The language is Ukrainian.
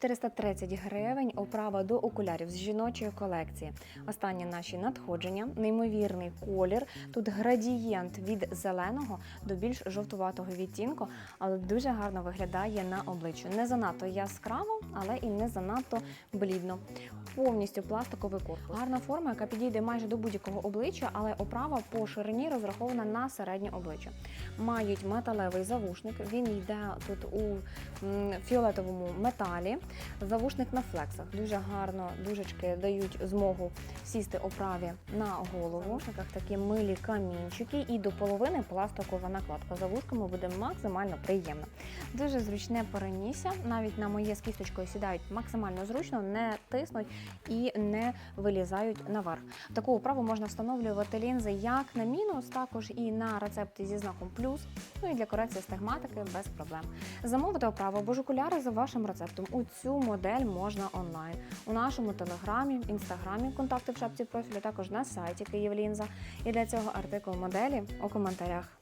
430 гривень оправа до окулярів з жіночої колекції. Останні наші надходження, неймовірний колір. Тут градієнт від зеленого до більш жовтуватого відтінку, але дуже гарно виглядає на обличчю. Не занадто яскраво, але і не занадто блідно. Повністю пластиковий корпус. Гарна форма, яка підійде майже до будь-якого обличчя, але оправа по ширині розрахована на середнє обличчя. Мають металевий завушник. Він йде тут у фіолетовому металі. Завушник на флексах. Дуже гарно дужечки дають змогу сісти оправі на голову. Завушниках такі милі камінчики і до половини пластикова накладка. За вушками буде максимально приємно. Дуже зручне перенісся. Навіть на моє з кісточкою сідають максимально зручно, не тиснуть і не вилізають наверх. Таку оправу можна встановлювати лінзи як на мінус, також і на рецепти зі знаком плюс. Ну і для корекції стигматики без проблем. Замовити оправу або ж окуляри за вашим рецептом. У цю модель можна онлайн у нашому телеграмі, інстаграмі, контакти в шапці профілю, також на сайті Київлінза. І для цього артикул моделі у коментарях.